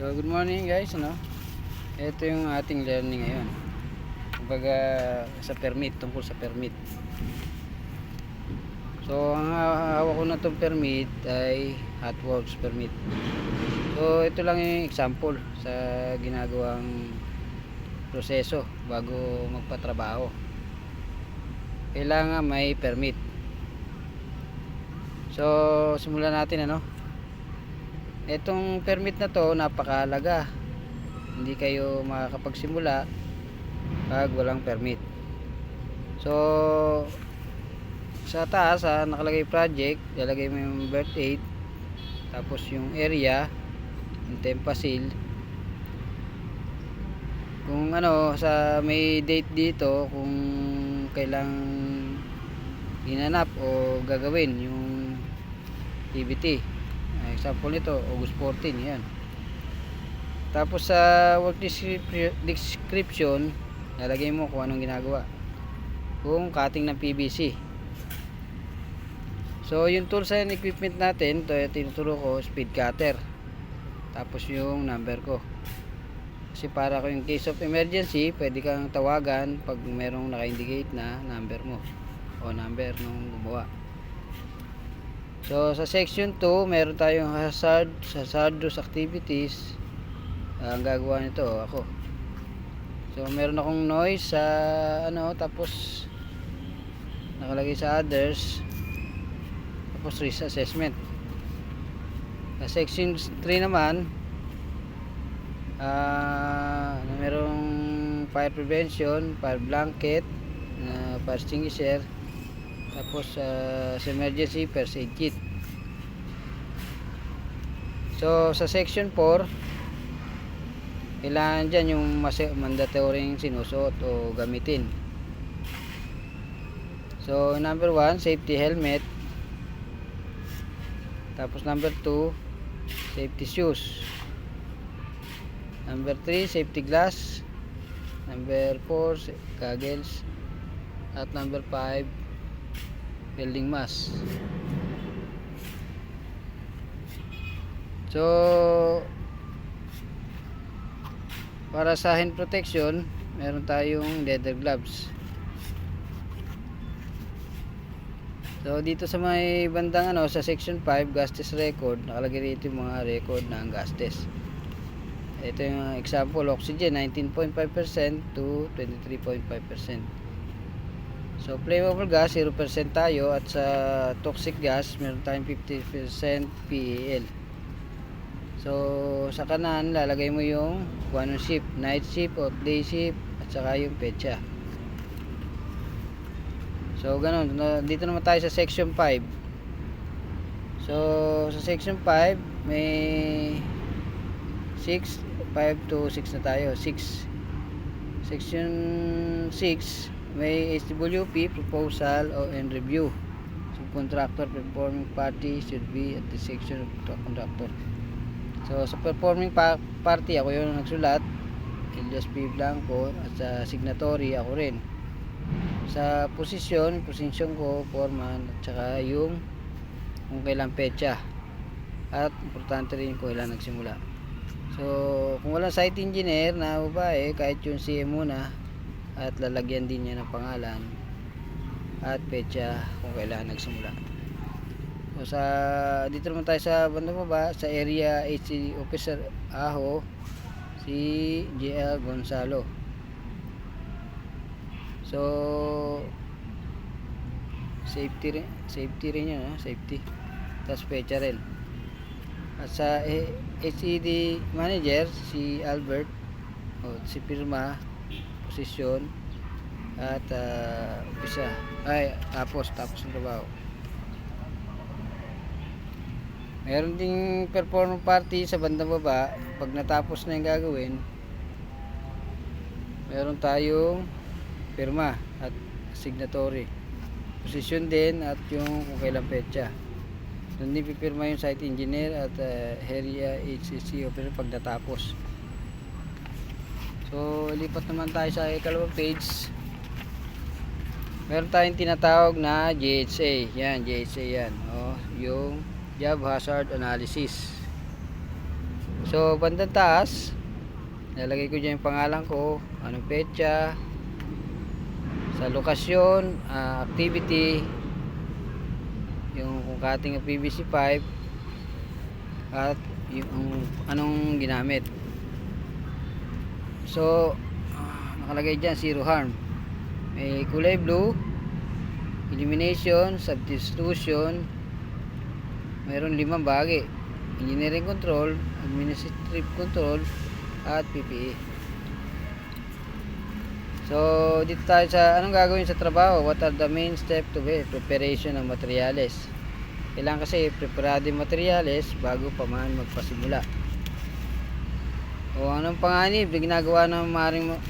So, good morning guys, ano? Ito yung ating learning ngayon. Kumbaga sa permit, tungkol sa permit. So, ang ha- hawak ko na itong permit ay hot works permit. So, ito lang yung example sa ginagawang proseso bago magpatrabaho. Kailangan may permit. So, simulan natin ano. Itong permit na to napakahalaga. Hindi kayo makakapagsimula pag walang permit. So, sa taas ha, nakalagay project, lalagay mo yung birth date, tapos yung area, yung tempasil. Kung ano, sa may date dito, kung kailang ginanap o gagawin yung activity. Ah, Example nito, August 14, yan. Tapos sa work descrip- description, lalagay mo kung anong ginagawa. Kung cutting ng PVC. So, yung tools and equipment natin, ito yung tinuturo ko, speed cutter. Tapos yung number ko. Kasi para kung in case of emergency, pwede kang tawagan pag merong naka-indicate na number mo o number nung gumawa. So, sa section 2, meron tayong hazard, hazardous activities. Ah, ang gagawa nito, ako. So, meron akong noise sa, ano, tapos, nakalagay sa others, tapos risk assessment. Sa section 3 naman, ah, merong fire prevention, fire blanket, na fire extinguisher, tapos uh, sa emergency first aid kit. So sa section 4 kailangan dyan yung mandatory sinusuot o gamitin. So number 1 safety helmet. Tapos number 2 safety shoes. Number 3 safety glass. Number 4 goggles. At number 5 building mass so para sa hand protection meron tayong leather gloves. So dito sa may bandang ano sa section 5 gas test record nakalagay dito yung mga record ng gas test ito yung example oxygen 19.5% to 23.5% So flammable gas 0% tayo at sa toxic gas meron tayong 50% PAL. So sa kanan lalagay mo yung kung shift, night shift o day shift at saka yung petsa. So ganun, dito naman tayo sa section 5. So sa section 5 may 6 5 to 6 na tayo, 6. Section 6 may SWP proposal o and review. Subcontractor performing party should be at the section of contractor. So sa performing pa- party ako yung nagsulat. Elias P. Blanco at sa signatory ako rin. Sa posisyon posisyon ko foreman at saka yung kung kailan petsa. At importante rin kung kailan nagsimula. So kung walang site engineer na babae kahit yung CM muna at lalagyan din niya ng pangalan at petsa kung kailan nagsimula. So sa dito naman tayo sa bandang baba sa area HC officer Aho si JL Gonzalo. So safety rin, safety rin yan, ha? safety. Tapos petsa rin. At sa HED manager si Albert o si Pirma posisyon at uh, isa. Ay tapos tapos ng trabaho. Meron ding performance party sa bandang baba. Pag natapos na yung gagawin meron tayong firma at signatory. Posisyon din at yung kung kailan petsa. Doon din pipirma yung site engineer at uh, area HCC operator pag natapos So, lipat naman tayo sa ikalawang page. Meron tayong tinatawag na GHA. Yan, GHA yan. Oh, yung Job Hazard Analysis. So, bandang taas, nalagay ko dyan yung pangalan ko, anong petsa, sa lokasyon, ah, activity, yung kung cutting ng PVC pipe, at yung anong ginamit. So, ah, nakalagay dyan, zero harm. May kulay blue, elimination, substitution, mayroon limang bagay. Engineering control, administrative control, at PPE. So, dito tayo sa anong gagawin sa trabaho? What are the main step to be? Preparation ng materyales. Kailangan kasi preparado yung materyales bago pa man magpasimula. O anong panganib na ginagawa ng maring ma-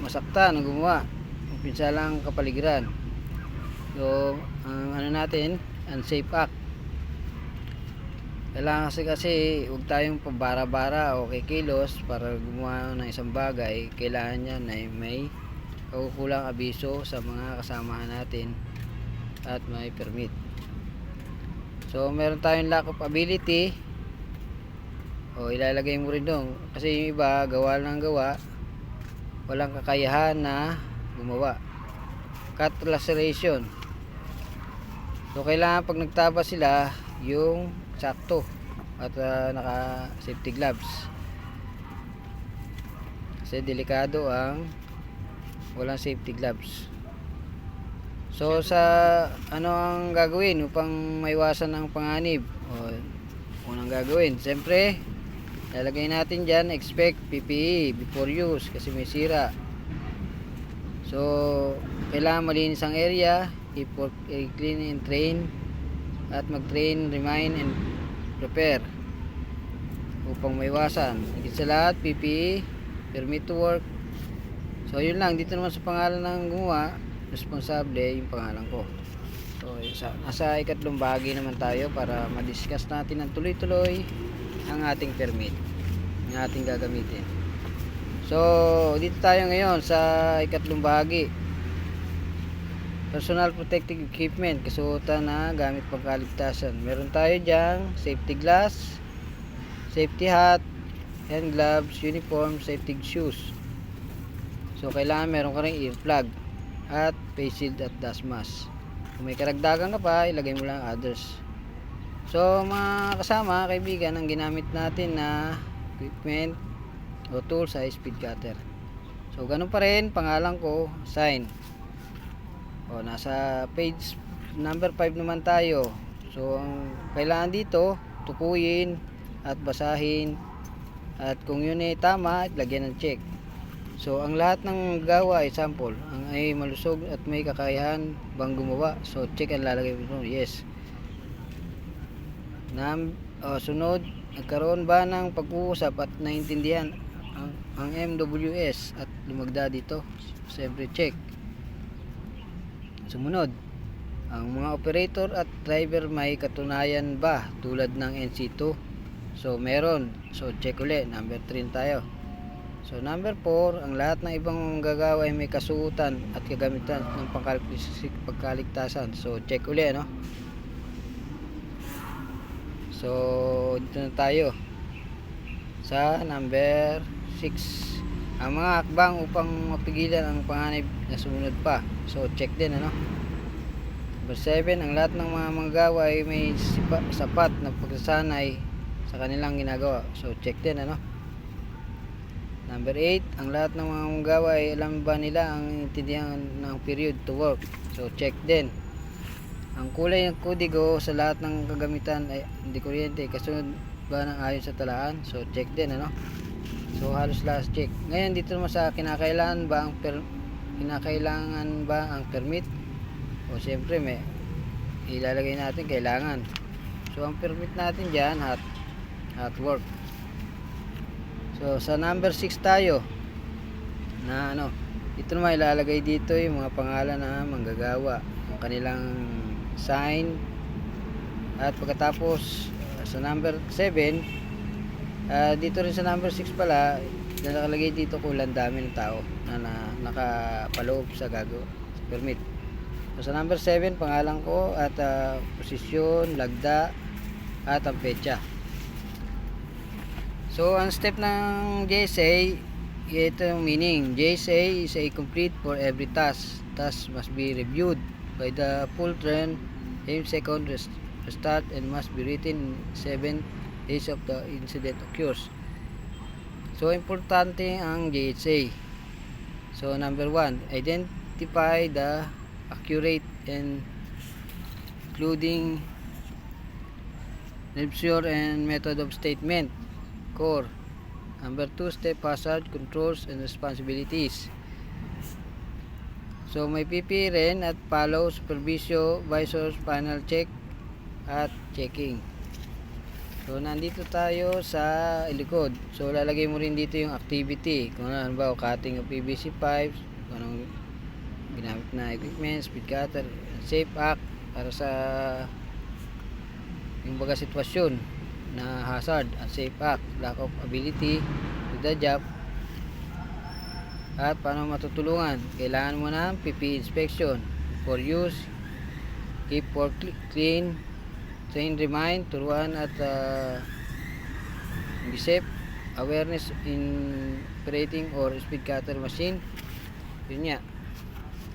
masaktan ng gumawa? Kung pinsalang kapaligiran. So, ang ano natin, unsafe act. Kailangan kasi kasi huwag tayong pabara-bara o kikilos para gumawa ng isang bagay. Kailangan niya na may kaukulang abiso sa mga kasamahan natin at may permit. So, meron tayong lack of ability. O, ilalagay mo rin doon. Kasi yung iba, gawa lang gawa. Walang kakayahan na gumawa. Cut laceration. So, kailangan pag nagtaba sila, yung sakto at ah, naka safety gloves kasi delikado ang walang safety gloves so sa ano ang gagawin upang maiwasan ang panganib o unang gagawin siyempre lalagay natin dyan expect PPE before use kasi may sira so kailangan malinis ang area i-clean and train at mag-train, remind, and prepare upang maiwasan. Higit sa lahat, PPE, permit to work. So, yun lang. Dito naman sa pangalan ng gumawa, responsable yung pangalan ko. So, nasa ikatlong bahagi naman tayo para ma-discuss natin ng tuloy-tuloy ang ating permit ng ating gagamitin. So, dito tayo ngayon sa ikatlong bahagi. Personal protective equipment kasuotan na gamit pangkaligtasan meron tayo dyan safety glass safety hat hand gloves, uniform, safety shoes. So kailangan meron ka rin earplug at face shield at dust mask kung may karagdagan ka pa ilagay mo lang others so mga kasama, kaibigan ang ginamit natin na equipment o tools ay speed cutter so ganun pa rin pangalan ko sign o, nasa page number 5 naman tayo. So, ang kailangan dito, tukuyin at basahin. At kung yun ay tama, lagyan ng check. So, ang lahat ng gawa ay sample. Ang ay malusog at may kakayahan bang gumawa. So, check ang lalagay mo. Yes. Nam, o, sunod, nagkaroon ba ng pag-uusap at naintindihan ang, ang MWS at lumagda dito? Siyempre, check. Sumunod, ang mga operator at driver may katunayan ba tulad ng NC2? So, meron. So, check ulit. Number 3 tayo. So, number 4, ang lahat ng ibang gagawa ay may kasuotan at kagamitan ng pagkaligtasan. So, check ulit, no? So, dito na tayo. Sa number 6 ang mga akbang upang mapigilan ang panganib na sumunod pa. So, check din, ano? Number 7, ang lahat ng mga manggagawa ay may sapat na pagsasanay sa kanilang ginagawa. So, check din, ano? Number 8, ang lahat ng mga manggagawa ay alam ba nila ang intindihan ng period to work. So, check din. Ang kulay ng kodigo sa lahat ng kagamitan ay hindi kuryente. Kasunod ba ng ayon sa talaan? So, check din, ano? So halos last check. Ngayon dito naman sa kinakailangan ba ang per, kinakailangan ba ang permit? O siyempre may ilalagay natin kailangan. So ang permit natin diyan hot hot work. So sa number 6 tayo na ano ito naman ilalagay dito yung mga pangalan na manggagawa ang kanilang sign at pagkatapos sa number 7 Ah, dito rin sa number 6 pala, nakalagay dito kung ilan dami ng tao na, na nakapaloob sa gago, permit. So, sa number 7, pangalan ko at ah, posisyon, lagda, at ang petsa. So, ang step ng JSA, ito yung meaning. JSA is a complete for every task. Task must be reviewed by the full trend aim second rest- restart and must be written in 7 days of the incident occurs. So, importante ang JSA. So, number 1, identify the accurate and including Nebsure and method of statement. Core. Number 2, step hazard, controls, and responsibilities. So, may PP rin at follow, supervisio, visors, panel check, at checking. So, nandito tayo sa likod. So, lalagay mo rin dito yung activity. Kung ano ba, cutting of PVC pipes, kung anong ginamit na equipment, speed cutter, safe act, para sa yung baga sitwasyon na hazard, unsafe act, lack of ability to the job, at paano matutulungan. Kailangan mo ng PP inspection for use, keep for cl- clean, train remind, turuan at uh, be safe, awareness in operating or speed cutter machine. Yun nga.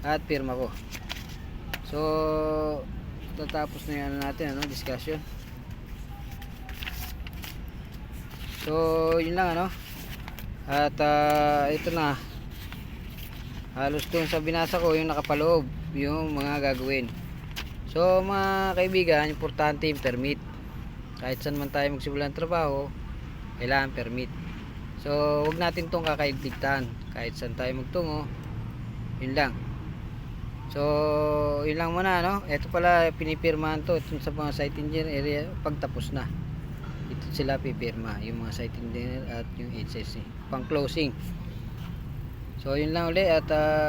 At pirma ko. So, tatapos na yan natin, ano, discussion. So, yun lang, ano. At, ah, ito na. Halos dun sa binasa ko, yung nakapaloob, yung mga gagawin. So, mga kaibigan, importante yung permit. Kahit saan man tayo magsimula ng trabaho, kailangan permit. So, wag natin tong kakaigtigtan. Kahit saan tayo magtungo, yun lang. So, yun lang muna, no? Ito pala, pinipirmahan to. Ito sa mga site engineer area, pagtapos na. Ito sila pipirma, yung mga site engineer at yung HSC. Pang closing. So, yun lang ulit at ah,